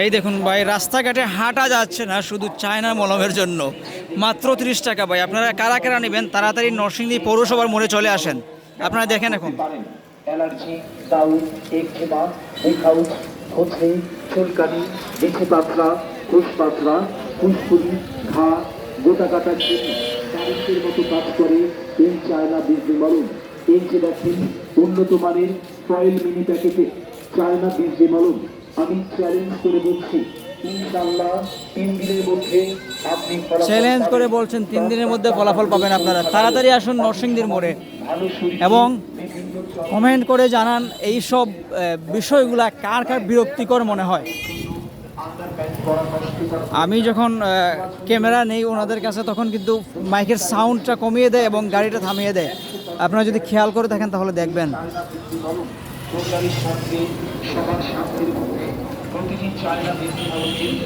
এই দেখুন ভাই, রাস্তাঘাটে হাঁটা যাচ্ছে না, শুধু চায়না মলমের জন্য। মাত্র তিরিশ টাকা ভাই। আপনারা কারা কারা নেবেন, তাড়াতাড়ি নরসিংদী পৌরসভার মোড়ে চলে আসেন। আপনারা দেখেন এখন। অ্যালার্জি ঘা করে এই চায়না বিজলি মলম এই যে দেখেন, উন্নত মানের ফয়েল মিনি প্যাকেটে চায়না বিজলি মলম আমি চ্যালেঞ্জ করে বলছি ইনশাল্লাহ তিন দিনের মধ্যে আপনি চ্যালেঞ্জ করে বলছেন তিন দিনের মধ্যে ফলাফল পাবেন আপনারা। তাড়াতাড়ি আসুন নরসিংদীর মোড়ে। এবং কমেন্ট করে জানান এই সব বিষয়গুলা কার কার বিরক্তিকর মনে হয়। আমি যখন ক্যামেরা নেই ওনাদের কাছে তখন কিন্তু মাইকের সাউন্ডটা কমিয়ে দেয় এবং গাড়িটা থামিয়ে দেয়। আপনারা যদি খেয়াল করে থাকেন তাহলে দেখবেন। সরকারি স্বার্থে সবার স্বার্থের প্রতিটি চায়না বিদ্যুৎ